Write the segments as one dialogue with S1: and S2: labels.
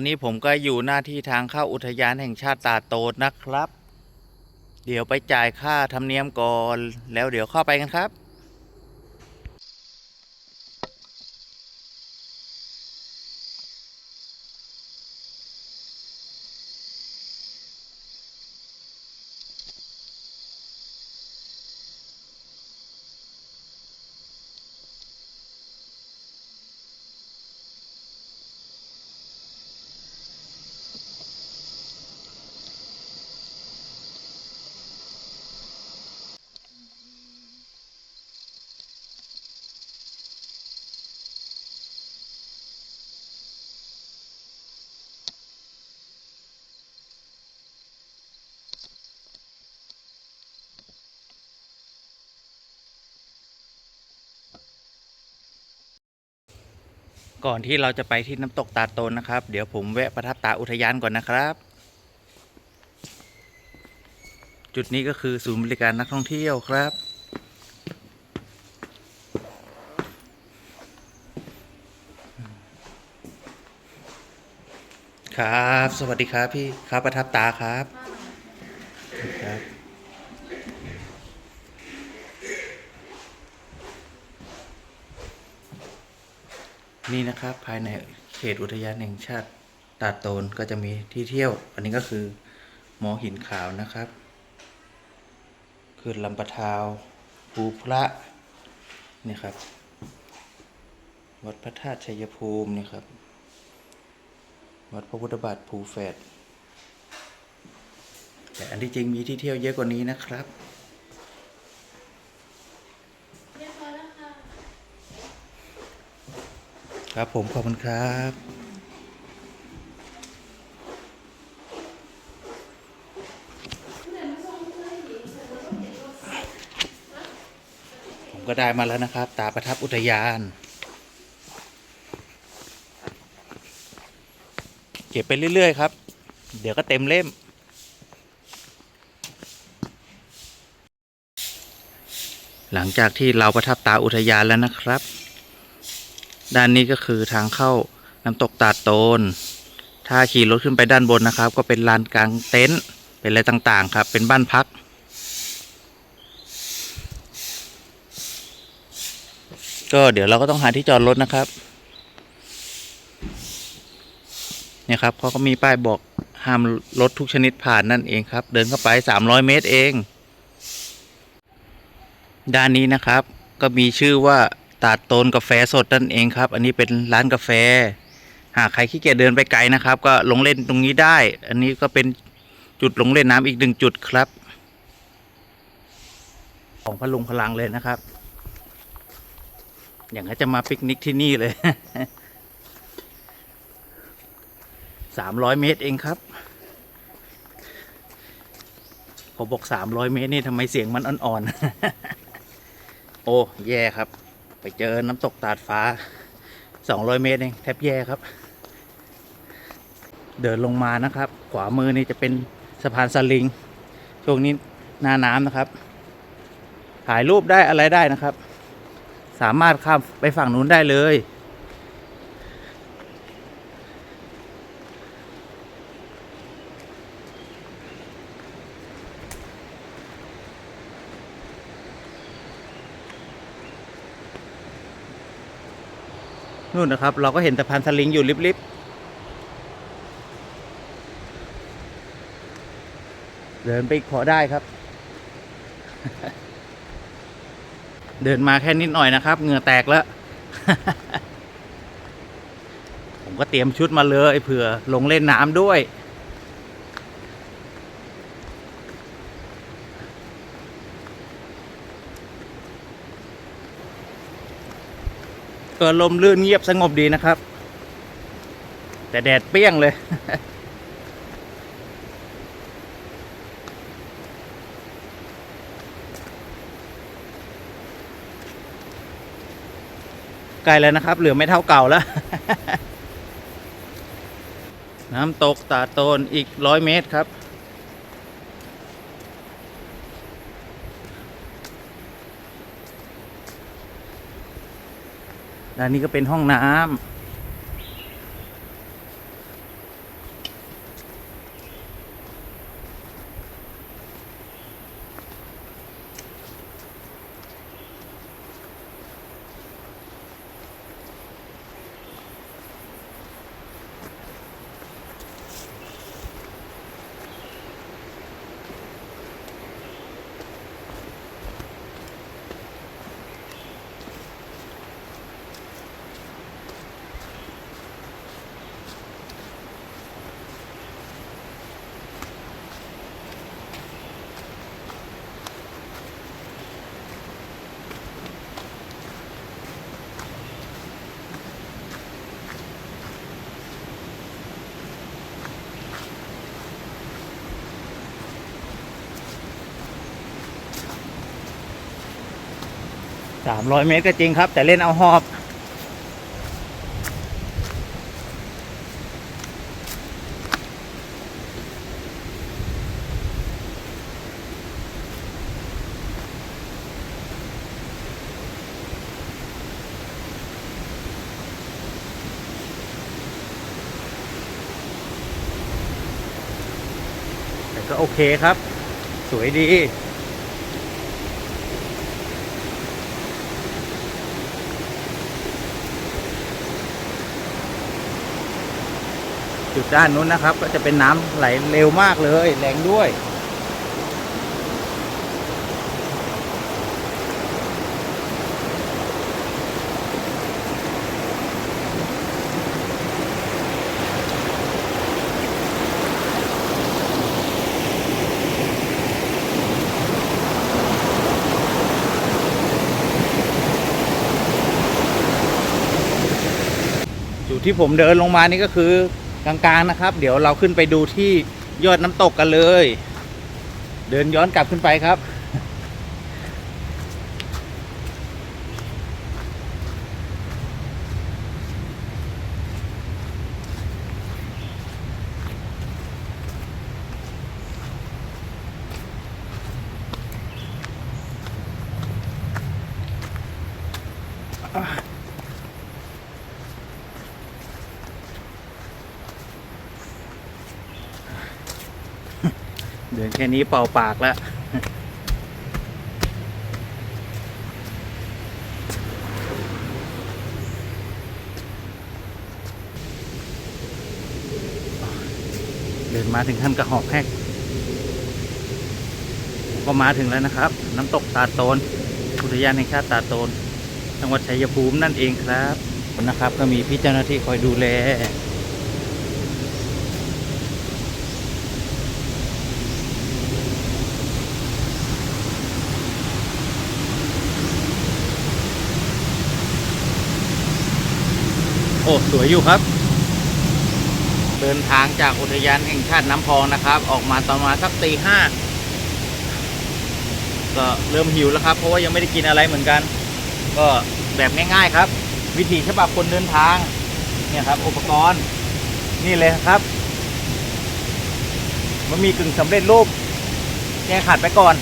S1: อนนี้ผมก็อยู่หน้าที่ทางเข้าอุทยานแห่งชาติตาโตนนะครับ เดี๋ยวไปจ่ายค่าธรรมเนียมก่อน แล้วเดี๋ยวเข้าไปกันครับ ก่อนที่เราจะไปที่น้ำตกตาโตนนะครับ เดี๋ยวผมแวะประทับตาอุทยานก่อนนะครับ จุดนี้ก็คือศูนย์บริการนักท่องเที่ยวครับ ครับ สวัสดีครับพี่ครับประทับตาครับ นี่นะครับภายในเขตอุทยานแห่งชาติตาดโตนก็จะมีที่เที่ยว อันนี้ก็คือหมอหินขาวนะครับคือลำปะทาวภูพระนี่ครับ วัดพระธาตุชัยภูมินี่ครับ วัดพระพุทธบาทภูแฝดแต่อันที่จริงมีที่เที่ยวเยอะกว่านี้นะครับ ครับผมขอบคุณครับผมก็ได้มาแล้วนะครับ ตาประทับอุทยาน เก็บไปเรื่อย ๆ ครับ เดี๋ยวก็เต็มเล่ม หลังจากที่เราประทับตาอุทยานแล้วนะครับ ด้านนี้ก็คือทางเข้าน้ำตกตาดโตน ถ้าขี่รถขึ้นไปด้านบนนะครับ ก็เป็นลานกลางเต็นท์เป็นอะไรต่างๆครับ เป็นบ้านพัก ก็เดี๋ยวเราก็ต้องหาที่จอดรถนะครับเนี่ยครับเขาก็มีป้ายบอกห้ามรถทุกชนิดผ่านนั่นเองครับ เดินเข้าไป300เมตรเอง ด้านนี้นะครับ ก็มีชื่อว่า ตาดโตนกาแฟสดนั่นเองครับ อันนี้เป็นร้านกาแฟ หากใครขี้เกียจเดินไปไกลนะครับ ก็ลงเล่นตรงนี้ได้ อันนี้ก็เป็นจุดลงเล่นน้ำอีกหนึ่งจุดครับ ของพลุงพลังเลยนะครับ อย่างก็จะมาปิกนิกที่นี่เลยสามร้อยเมตรเองครับผมบอกสามร้อยเมตรนี่ทำไมเสียงมันอ่อนๆ โอ้ แย่ครับ ไปเจอน้ำตกตาดฟ้าสองร้อยเมตรเองแทบแย่ครับ เดินลงมานะครับ ขวามือนี่จะเป็นสะพานสลิง ช่วงนี้หน้าน้ำนะครับ ถ่ายรูปได้อะไรได้นะครับ สามารถข้ามไปฝั่งนู้นได้เลย นู่นนะครับ เราก็เห็นตะพานสลิงอยู่ลิบๆ เดินไปขอได้ครับ เดินมาแค่นิดหน่อยนะครับ เหงื่อแตกแล้ว ผมก็เตรียมชุดมาเลยเผื่อลงเล่นน้ำด้วย ก็ลมลื่นเงียบสงบดีนะครับ แต่แดดเปรี้ยงเลยใกลแล้วนะครับ เหลือไม่เท่าเก่าแล้ว น้ำตกตาโตนอีกร้อยเมตรครับ และนี่ก็เป็นห้องน้ำ สามร้อยเมตรก็จริงครับ แต่เล่นเอาหอบแต่ก็โอเคครับ สวยดี จุดด้านนู้นนะครับ ก็จะเป็นน้ำไหลเร็วมากเลย แรงด้วย จุดที่ผมเดินลงมานี่ก็คือ กลางๆนะครับ เดี๋ยวเราขึ้นไปดูที่ยอดน้ำตกกันเลย เดินย้อนกลับขึ้นไปครับ แค่นี้เป่าปากแล้วเดินมาถึงขั้นกระหอบแหกก็มาถึงแล้วนะครับ น้ำตกตาโตนอุทยานแห่งชาติตาโตน จังหวัดชัยภูมินั่นเองครับนะครับ ก็มีพี่เจ้าหน้าที่คอยดูแล อ้สวยอยู่ครับ เดินทางจากอุทยานแห่งชาติน้ำพองนะครับ ออกมาตอนมาสักตีห้าก็เริ่มหิวแล้วครับ เพราะว่ายังไม่ได้กินอะไรเหมือนกัน ก็แบบง่าย ๆครับ วิธีฉบับคนเดินทาง เนี่ยครับ อุปกรณ์ นี่เลยครับมันมีกึ่งสำเร็จรูปแกขัดไปก่อน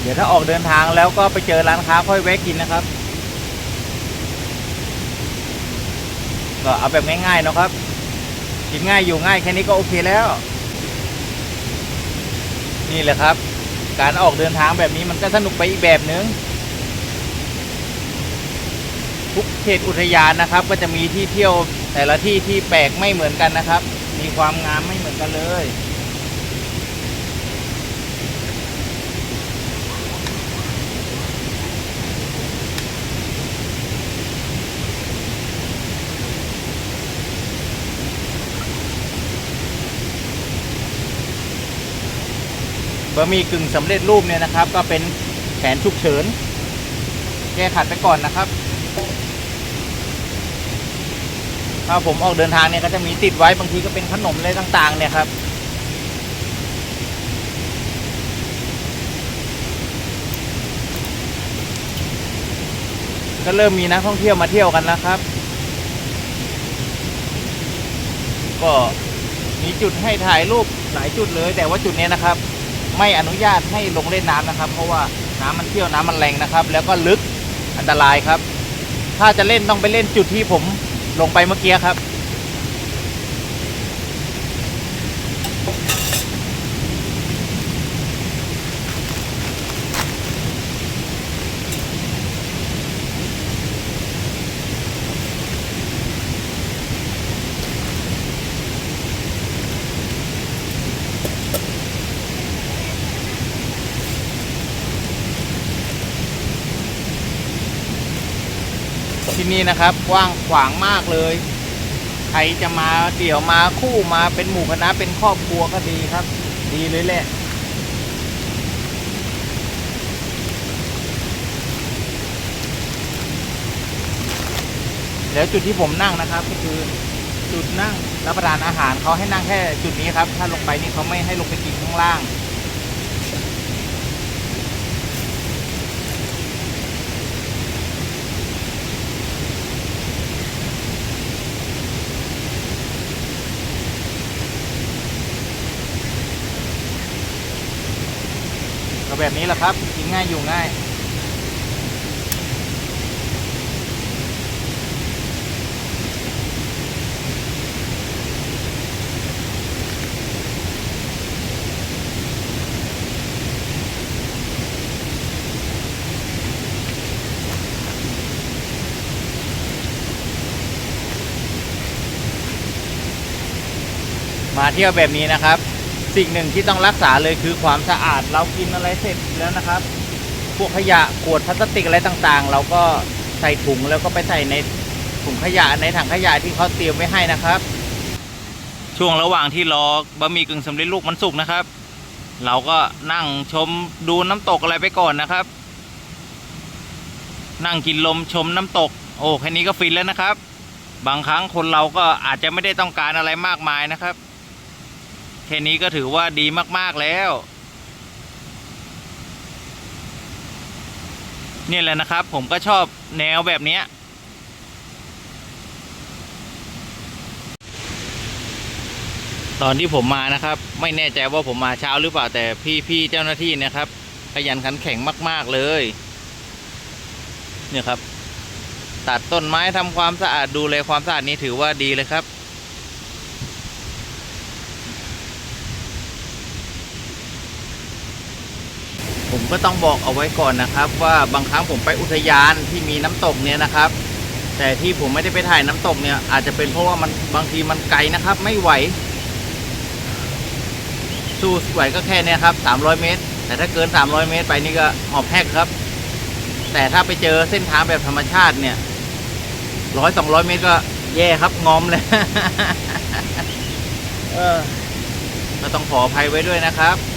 S1: เดี๋ยวถ้าออกเดินทางแล้วก็ไปเจอร้านค้าค่อยแวะกินนะครับ ก็เอาแบบง่ายๆนะครับ กินง่ายอยู่ง่ายแค่นี้ก็โอเคแล้ว นี่แหละครับ การออกเดินทางแบบนี้มันก็สนุกไปอีกแบบนึงทุกเขตอุทยานนะครับ ก็จะมีที่เที่ยวแต่ละที่ที่แปลกไม่เหมือนกันนะครับ มีความงามไม่เหมือนกันเลย บะหมี่กึ่งสำเร็จรูปเนี่ยนะครับ ก็เป็นแผนฉุกเฉิน แก้ขัดไปก่อนนะครับ ถ้าผมออกเดินทางเนี่ยก็จะมีติดไว้บางทีก็เป็นขนมอะไรต่าง ๆ เนี่ยครับก็เริ่มมีนักท่องเที่ยวมาเที่ยวกันแล้วครับ ก็มีจุดให้ถ่ายรูปหลายจุดเลย แต่ว่าจุดเนี้ยนะครับ ไม่อนุญาตให้ลงเล่นน้ำนะครับ เพราะว่าน้ำมันเชี่ยวน้ำมันแรงนะครับ แล้วก็ลึกอันตรายครับ ถ้าจะเล่นต้องไปเล่นจุดที่ผมลงไปเมื่อกี้ครับ ที่นี่นะครับกว้างขวางมากเลย ใครจะมาเดี่ยวมาคู่มาเป็นหมู่คณะเป็นครอบครัวก็ดีครับ ดีเลยแหละแล้วจุดที่ผมนั่งนะครับก็คือจุดนั่งรับประทานอาหารเขาให้นั่งแค่จุดนี้ครับ ถ้าลงไปนี่เขาไม่ให้ลงไปกินข้างล่าง แบบนี้แหละครับกินง่ายอยู่ง่ายมาเที่ยวแบบนี้นะครับ สิ่งหนึ่งที่ต้องรักษาเลยคือความสะอาดเรากินอะไรเสร็จแล้วนะครับ พวกขยะขวดพลาสติกอะไรต่างๆ เราก็ใส่ถุงแล้วก็ไปใส่ในถุงขยะในถังขยะที่เขาเตรียมไว้ให้นะครับ ช่วงระหว่างที่รอบะหมี่กึ่งสำเร็จรูปมันสุกนะครับ เราก็นั่งชมดูน้ำตกอะไรไปก่อนนะครับ นั่งกินลมชมน้ำตก โอ้แค่นี้ก็ฟินแล้วนะครับ บางครั้งคนเราก็อาจจะไม่ได้ต้องการอะไรมากมายนะครับ แค่นี้ก็ถือว่าดีมาก ๆ แล้ว นี่แหละนะครับ ผมก็ชอบแนวแบบนี้ตอนที่ผมมานะครับ ไม่แน่ใจว่าผมมาเช้าหรือเปล่าแต่พี่ๆเจ้าหน้าที่นะครับขยันขันแข็งมาก ๆเลย เนี่ยครับ ตัดต้นไม้ทำความสะอาดดูแลความสะอาดนี้ถือว่าดีเลยครับ ผมก็ต้องบอกเอาไว้ก่อนนะครับ ว่าบางครั้งผมไปอุทยานที่มีน้ำตกเนี่ยนะครับ แต่ที่ผมไม่ได้ไปถ่ายน้ำตกเนี่ย อาจจะเป็นเพราะว่ามันบางทีมันไกลนะครับ ไม่ไหว สู้ไหวก็แค่เนี้ยครับ 300 เมตร แต่ถ้าเกิน 300 เมตรไปนี่ก็หอบแหกครับ แต่ถ้าไปเจอเส้นทางแบบธรรมชาติเนี่ยร้อยสองร้อยเมตรก็แย่ครับงอมเลยเออก็ต้องขออภัยไว้ด้วยนะครับเ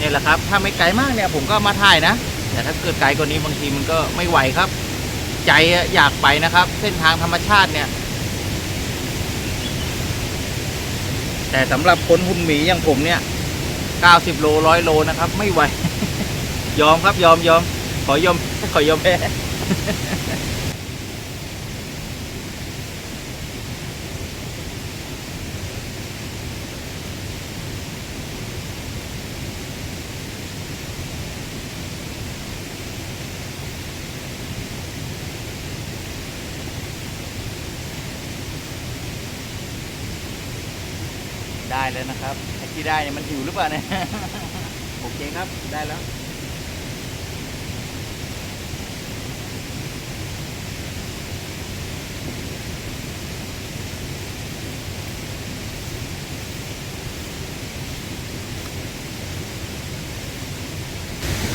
S1: นี่ยแหละครับ ถ้าไม่ไกลมากเนี่ยผมก็มาถ่ายนะ แต่ถ้าเกิดไกลกว่านี้บางทีมันก็ไม่ไหวครับ ใจอยากไปนะครับ เส้นทางธรรมชาติเนี่ย แต่สำหรับคนหุ่นหมีอย่างผมเนี่ย90โลร้อยโลนะครับ ไม่ไหว ยอมครับยอมยอมขอยอมขอยอมแพ้ ได้เลยนะครับไอ้ที่ได้เนี่ยมันหิวหรือเปล่าเนี่ย โอเคครับได้แล้ว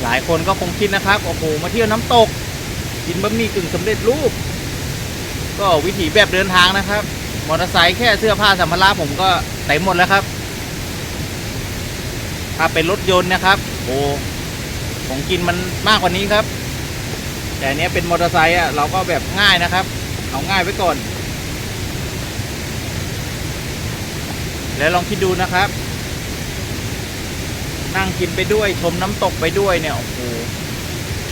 S1: หลายคนก็คงคิดนะครับ โอ้โห มาเที่ยวน้ำตก กินบะหมี่กึ่งสำเร็จรูป ก็วิถีแบบเดินทางนะครับ มอเตอร์ไซค์แค่เสื้อผ้าสัมภาระผมก็ เต็มหมดแล้วครับ ถ้าเป็นรถยนต์นะครับ โอ้ของกินมันมากกว่านี้ครับ แต่เนี้ยเป็นมอเตอร์ไซค์อะเราก็แบบง่ายนะครับ เอาง่ายไว้ก่อน แล้วลองคิดดูนะครับ นั่งกินไปด้วยชมน้ำตกไปด้วยเนี่ยโอ้โห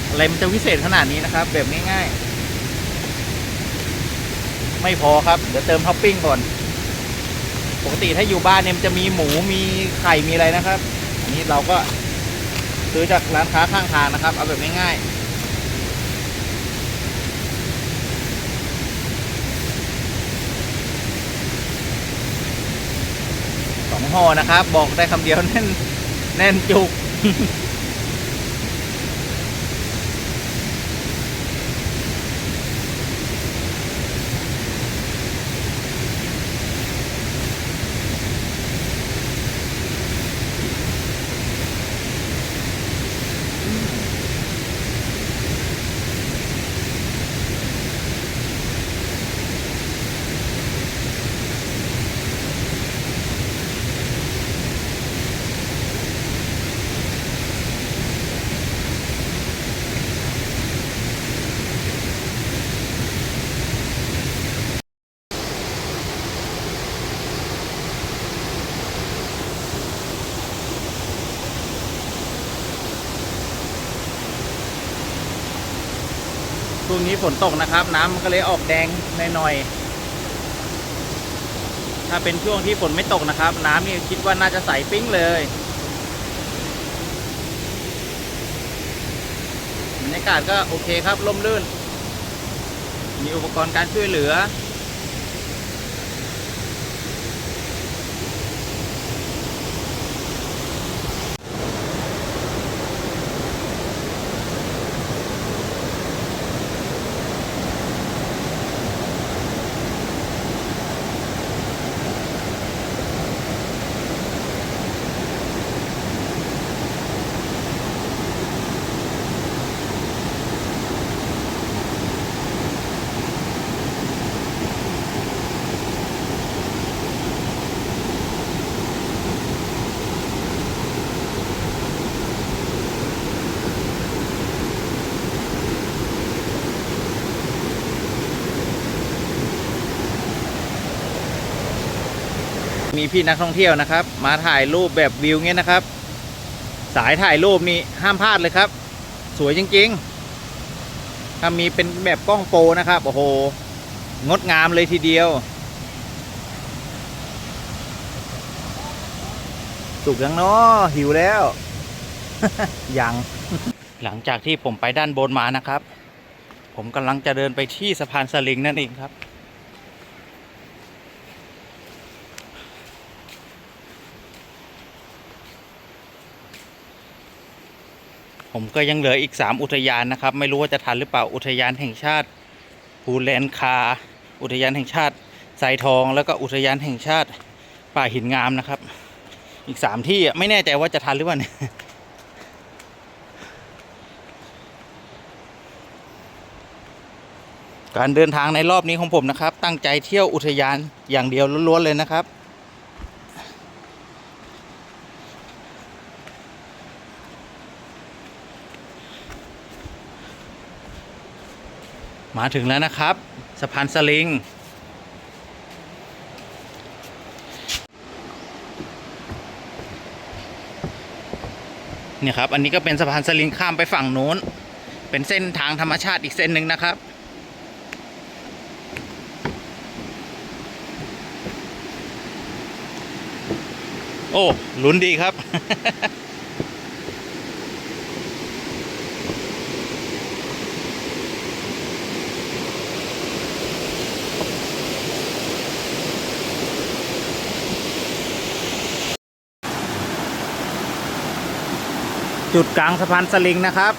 S1: อะไรมันจะวิเศษขนาดนี้นะครับ แบบง่ายๆ ไม่พอครับ เดี๋ยวเติมท็อปปิ้งก่อน ปกติถ้าอยู่บ้านเนี่ยมันจะมีหมูมีไข่มีอะไรนะครับอันนี้เราก็ซื้อจากร้านค้าข้างทางนะครับ เอาแบบง่ายๆสองห่อนะครับ บอกได้คำเดียวแน่นแน่นจุก ช่วงนี้ฝนตกนะครับ น้ำมันก็เลยออกแดงหน่อยๆถ้าเป็นช่วงที่ฝนไม่ตกนะครับ น้ำนี่คิดว่าน่าจะใสปิ้งเลยา
S2: กาศก็โอเคครับร่มรื่น มีอุปกรณ์การช่วยเหลือ มีพี่นักท่องเที่ยวนะครับ มาถ่ายรูปแบบวิวเงี้ยนะครับ สายถ่ายรูปนี่ห้ามพลาดเลยครับ สวยจริงๆ ถ้ามีเป็นแบบกล้องโปรนะครับโอ้โหงดงามเลยทีเดียว สุกยังเนาะหิวแล้ว ยังหลังจากที่ผมไปด้านบนมานะครับ ผมกำลังจะเดินไปที่สะพานสลิงนั่นเองครับ ผมก็ยังเหลืออีก 3 อุทยานนะครับ ไม่รู้ว่าจะทันหรือเปล่าอุทยานแห่งชาติภูแลนคา อุทยานแห่งชาติสายทอง แล้วก็อุทยานแห่งชาติป่าหินงามนะครับ อีก 3 ที่ไม่แน่ใจว่าจะทันหรือเปล่าเนี่ยการเดินทางในรอบนี้ของผมนะครับ ตั้งใจเที่ยวอุทยานอย่างเดียวล้วนๆเลยนะครับ มาถึงแล้วนะครับสะพานสลิง เนี่ยครับ อันนี้ก็เป็นสะพานสลิงข้ามไปฝั่งโน้น เป็นเส้นทางธรรมชาติอีกเส้นหนึ่งนะครับ โอ้ ลุ้นดีครับ จุดกลางสะพานสลิงนะครับ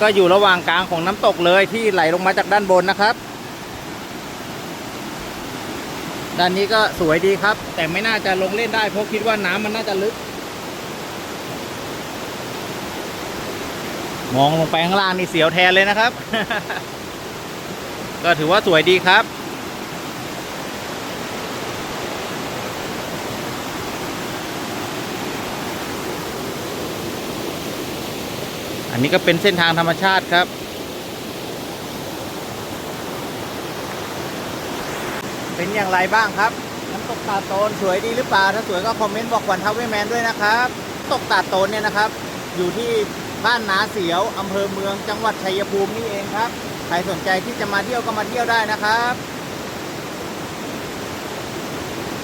S2: ก็อยู่ระหว่างกลางของน้ำตกเลยที่ไหลลงมาจากด้านบนนะครับด้านนี้ก็สวยดีครับ แต่ไม่น่าจะลงเล่นได้เพราะคิดว่าน้ำมันน่าจะลึก มองลงไปข้างล่างนี่เสียวแทนเลยนะครับ ก็ถือว่าสวยดีครับ อันนี้ก็เป็นเส้นทางธรรมชาติครับ เป็นอย่างไรบ้างครับ น้ำตกตาโตนสวยดีหรือเปล่า ถ้าสวยก็คอมเมนต์บอกวันทัพเวแมนด้วยนะครับ ตกตาโตนเนี่ยนะครับ อยู่ที่บ้านนาเสียวอำเภอเมืองจังหวัดชัยภูมินี่เองครับ ใครสนใจที่จะมาเที่ยวก็มาเที่ยวได้นะครับ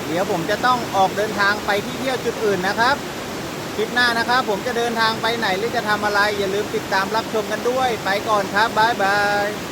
S2: เดี๋ยวผมจะต้องออกเดินทางไปที่เที่ยวจุดอื่นนะครับ คลิปหน้านะครับ ผมจะเดินทางไปไหนหรือจะทำอะไร อย่าลืมติดตามรับชมกันด้วย ไปก่อนครับบ๊ายบาย